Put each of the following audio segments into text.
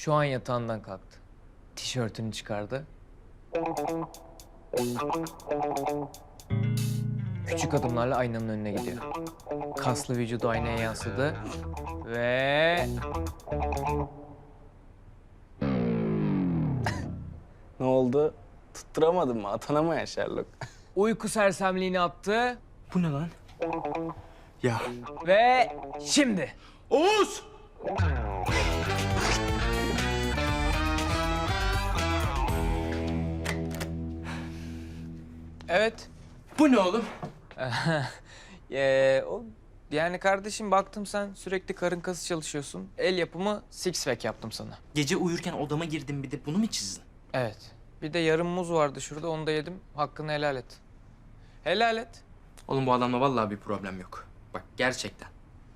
Şu an yatağından kalktı. Tişörtünü çıkardı. Küçük adımlarla aynanın önüne gidiyor. Kaslı vücudu aynaya yansıdı. Ve... Ne oldu? Tutturamadın mı? Atana mı ya Sherlock? Uyku sersemliğini attı. Bu ne lan? Ya. Ve şimdi. Oğuz! Evet. Bu ne oğlum? Ee, o, yani kardeşim baktım sen sürekli karın kası çalışıyorsun. El yapımı six pack yaptım sana. Gece uyurken odama girdim bir de bunu mu çizdin? Evet. Bir de yarım muz vardı şurada onu da yedim. Hakkını helal et. Helal et. Oğlum bu adamla vallahi bir problem yok. Bak gerçekten.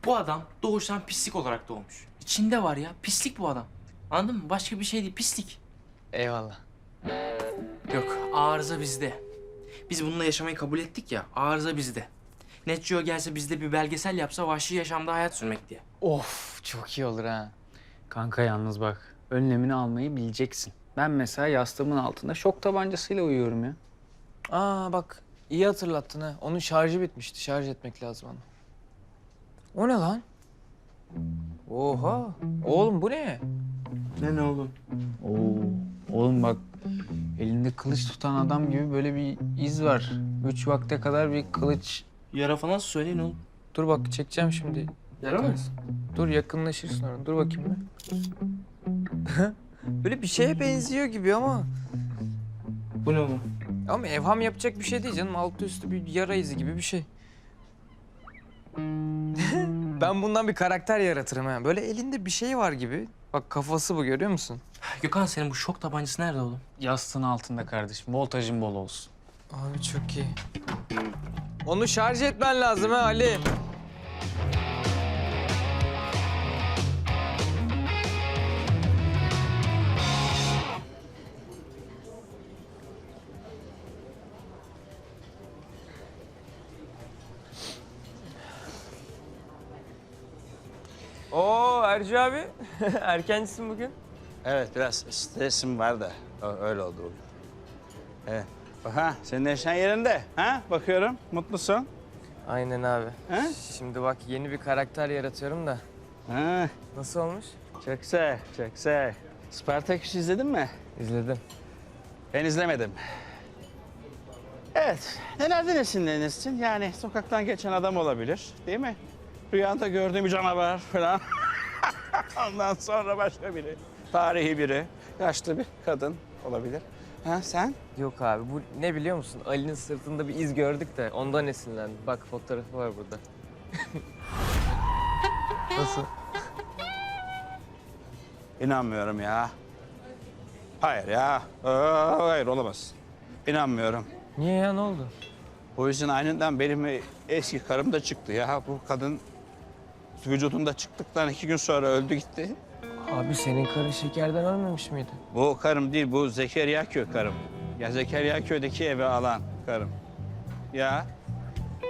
Bu adam doğuştan pislik olarak doğmuş. İçinde var ya pislik bu adam. Anladın mı? Başka bir şey değil pislik. Eyvallah. Yok arıza bizde. Biz bununla yaşamayı kabul ettik ya arıza bizde. Net Geo gelse bizde bir belgesel yapsa vahşi yaşamda hayat sürmek diye. Of çok iyi olur ha. Kanka yalnız bak, önlemini almayı bileceksin. Ben mesela yastığımın altında şok tabancasıyla uyuyorum ya. Aa bak iyi hatırlattın ha. Onun şarjı bitmişti. Şarj etmek lazım onu. O ne lan? Oha. Oğlum bu ne? Ne ne oğlum? Oo, oğlum bak elinde kılıç tutan adam gibi böyle bir iz var. Üç vakte kadar bir kılıç. Yara falan söyleyin oğlum. Dur bak çekeceğim şimdi. Yara mı? Dur yakınlaşırsın oraya. Dur bakayım bir. Böyle bir şeye benziyor gibi ama Bu ne oğlum? ama evham yapacak bir şey değil canım. Altı üstü bir yara izi gibi bir şey. ben bundan bir karakter yaratırım ha. Böyle elinde bir şey var gibi. Bak kafası bu görüyor musun? Gökhan senin bu şok tabancası nerede oğlum? Yastığın altında kardeşim. Voltajın bol olsun. Abi çok iyi. Onu şarj etmen lazım ha Ali. Erci abi. Erkencisin bugün. Evet biraz stresim var da öyle oldu bugün. Evet. Ha senin neşen yerinde. Ha bakıyorum mutlusun. Aynen abi. Ha? Şimdi bak yeni bir karakter yaratıyorum da. Ha Nasıl olmuş? çok güzel çok güzel. Spartaküs izledin mi? İzledim. Ben izlemedim. Evet. Nelerden esinlenirsin? Yani sokaktan geçen adam olabilir değil mi? Rüyanda gördüğüm bir canavar falan. Ondan sonra başka biri. Tarihi biri. Yaşlı bir kadın olabilir. Ha sen? Yok abi bu ne biliyor musun? Ali'nin sırtında bir iz gördük de ondan esinlendim. Bak fotoğrafı var burada. Nasıl? İnanmıyorum ya. Hayır ya. Aa, hayır olamaz. İnanmıyorum. Niye ya ne oldu? Bu yüzden aynından benim eski karım da çıktı ya. Bu kadın vücudunda çıktıktan iki gün sonra öldü gitti. Abi senin karın şekerden ölmemiş miydi? Bu karım değil, bu Zekeriya köy karım. Ya Zekeriya köydeki eve alan karım. Ya.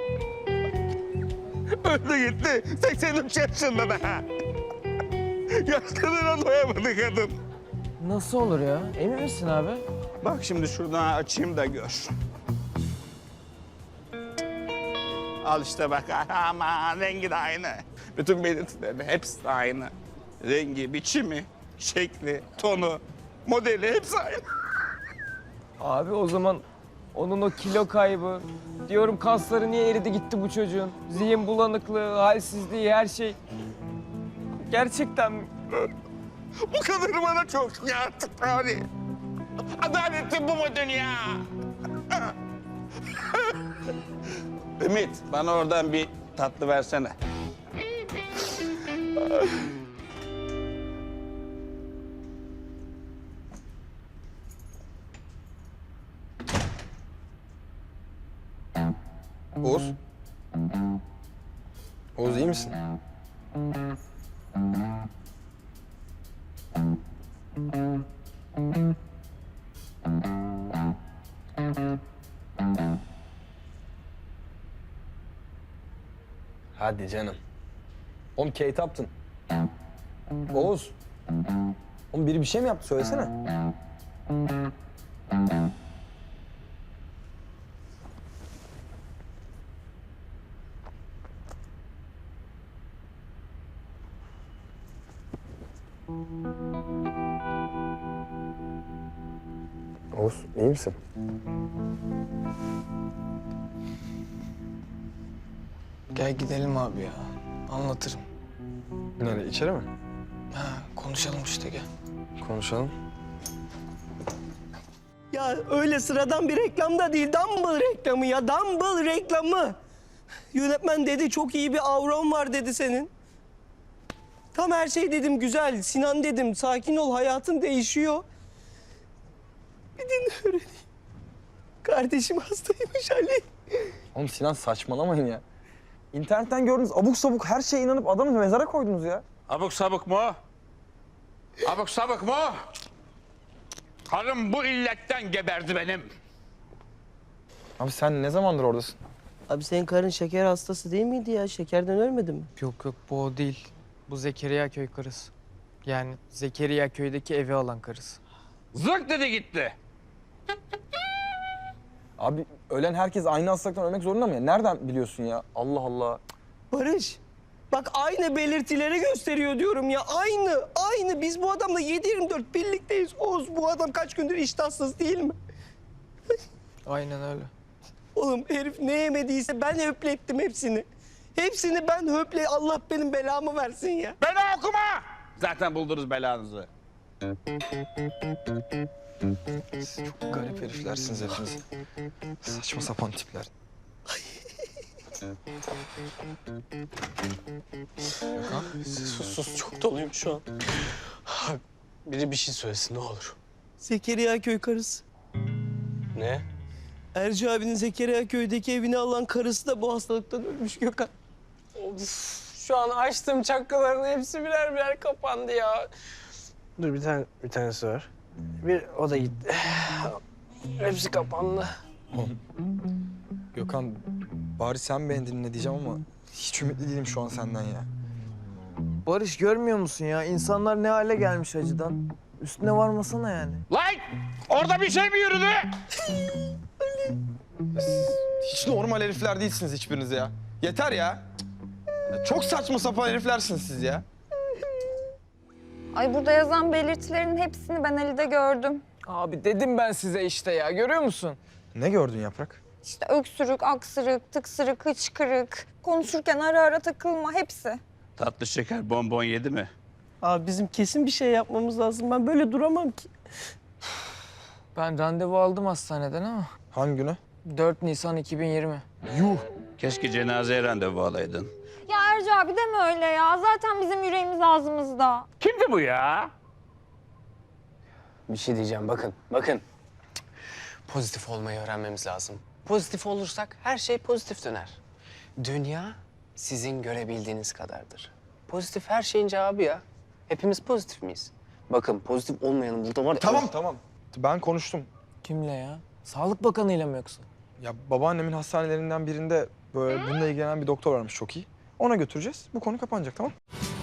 Öldü gitti. 83 yaşında da. Yaşlılığına doyamadı kadın. Nasıl olur ya? Emin misin abi? Bak şimdi şuradan açayım da gör. Al işte bak aman rengi de aynı. Bütün belirtileri hepsi de aynı. Rengi, biçimi, şekli, tonu, modeli hepsi aynı. Abi o zaman onun o kilo kaybı, diyorum kasları niye eridi gitti bu çocuğun? Zihin bulanıklığı, halsizliği, her şey. Gerçekten? Bu kadarı bana çok ya artık hani. Adaletin bu mu dünya? Ümit bana oradan bir tatlı versene. Oğuz. Oğuz iyi misin? Hadi canım. Oğlum Kate Upton. Oğuz. Oğlum biri bir şey mi yaptı söylesene. Oğuz iyi misin? Gel gidelim abi ya. Anlatırım. Nereye içeri mi? Ha, konuşalım işte gel. Konuşalım. Ya öyle sıradan bir reklam da değil. Dumble reklamı ya. Dumble reklamı. Yönetmen dedi çok iyi bir avron var dedi senin. Tam her şey dedim güzel. Sinan dedim sakin ol hayatın değişiyor. Bir dinle öğreneyim. Kardeşim hastaymış Ali. Oğlum Sinan saçmalamayın ya. İnternetten gördüğünüz abuk sabuk her şeye inanıp adamı mezara koydunuz ya. Abuk sabuk mu? Abuk sabuk mu? Karım bu illetten geberdi benim. Abi sen ne zamandır oradasın? Abi senin karın şeker hastası değil miydi ya? Şekerden ölmedi mi? Yok yok bu o değil. Bu Zekeriya köy karısı. Yani Zekeriya köydeki evi alan karısı. Zık dedi gitti. Abi ölen herkes aynı hastalıktan ölmek zorunda mı ya? Nereden biliyorsun ya? Allah Allah. Barış. Bak aynı belirtileri gösteriyor diyorum ya. Aynı, aynı. Biz bu adamla 7-24 birlikteyiz. Oğuz bu adam kaç gündür iştahsız değil mi? Aynen öyle. Oğlum herif ne yemediyse ben höplettim hepsini. Hepsini ben höple Allah benim belamı versin ya. Beni okuma! Zaten buldunuz belanızı. Siz çok garip heriflersiniz hepiniz. Saçma sapan tipler. Sus sus çok doluyum şu an. Biri bir şey söylesin ne olur. Zekeriya köy karısı. Ne? Erci abinin Zekeriya köydeki evini alan karısı da bu hastalıktan ölmüş Gökhan. Şu an açtım çakkaların hepsi birer birer kapandı ya. Dur bir tane bir tanesi var. Bir o da gitti. Hepsi kapandı. Gökhan bari sen beni dinle diyeceğim ama hiç ümitli değilim şu an senden ya. Barış görmüyor musun ya? İnsanlar ne hale gelmiş acıdan. Üstüne varmasana yani. Lan! Orada bir şey mi yürüdü? Hiç normal herifler değilsiniz hiçbiriniz ya. Yeter ya. Ya Çok saçma sapan heriflersiniz siz ya. Ay burada yazan belirtilerin hepsini ben Ali'de gördüm. Abi dedim ben size işte ya. Görüyor musun? Ne gördün Yaprak? İşte öksürük, aksırık, tıksırık, hıçkırık, konuşurken ara ara takılma hepsi. Tatlı şeker bonbon yedi mi? Abi bizim kesin bir şey yapmamız lazım. Ben böyle duramam ki. Ben randevu aldım hastaneden ama. Hangi günü? 4 Nisan 2020. Yuh. Keşke cenazeye randevu alaydın. Ya Erci abi deme öyle ya. Zaten bizim yüreğimiz ağzımızda. Kimdi bu ya? Bir şey diyeceğim bakın bakın. Pozitif olmayı öğrenmemiz lazım. Pozitif olursak her şey pozitif döner. Dünya sizin görebildiğiniz kadardır. Pozitif her şeyin cevabı ya. Hepimiz pozitif miyiz? Bakın pozitif olmayanın burada var ya. Tamam tamam. Ben konuştum. Kimle ya? Sağlık Bakanı'yla mı yoksa? Ya babaannemin hastanelerinden birinde böyle bununla ilgilenen bir doktor varmış çok iyi. Ona götüreceğiz. Bu konu kapanacak tamam?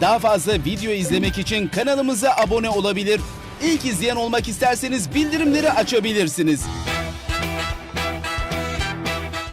Daha fazla video izlemek için kanalımıza abone olabilir. İlk izleyen olmak isterseniz bildirimleri açabilirsiniz.